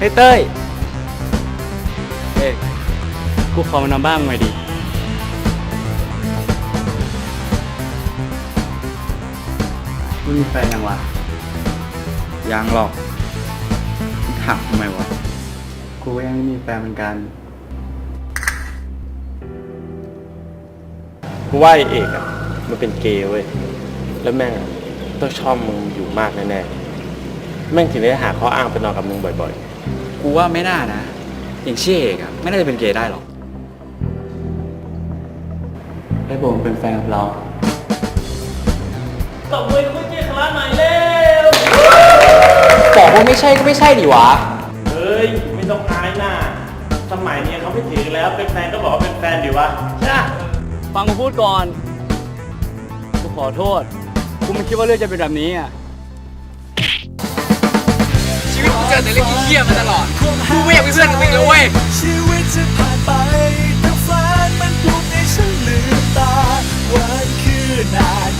ฮ้ยเต้ยเอ้ยกูขอมานำบ้างหน่อยดิ มึงมีแฟนยังวะ ยังหรอกมึงถามทำไมวะ กูก็ยังไม่มีแฟนเหมือนกัน กูว่าไอ้เอกอะมันเป็นเกย์เว้ย แล้วแม่งอะต้องชอบมึงอยู่มากแน่ๆ แม่งถึงได้หาข้ออ้างไปนอนกับมึงบ่อย กูว่าไม่น่านะ อย่างเชี่ยเอกอะไม่น่าจะเป็นเกย์ได้หรอกไอ้โบมเป็นแฟนกับเราๆตบมือคุณเจคลาหน่อยเร็ว บอกว่าไม่ใช่ก็ไม่ใช่ดิวะ เฮ้ย ไม่ต้องอายหน้า สมัยนี้เขาไม่ถือแล้ว เป็นแฟนก็บอกว่าเป็นแฟนดิวะใช่ปะฟังกูพูดก่อน กูขอโทษ กูไม่คิดว่าเรื่องจะเป็นแบบนี้อะื่อนนี้เว้ยชีวิตจะผ่านไปแต่ฝันมันปลุกในฉันลืมตาวันคือนาน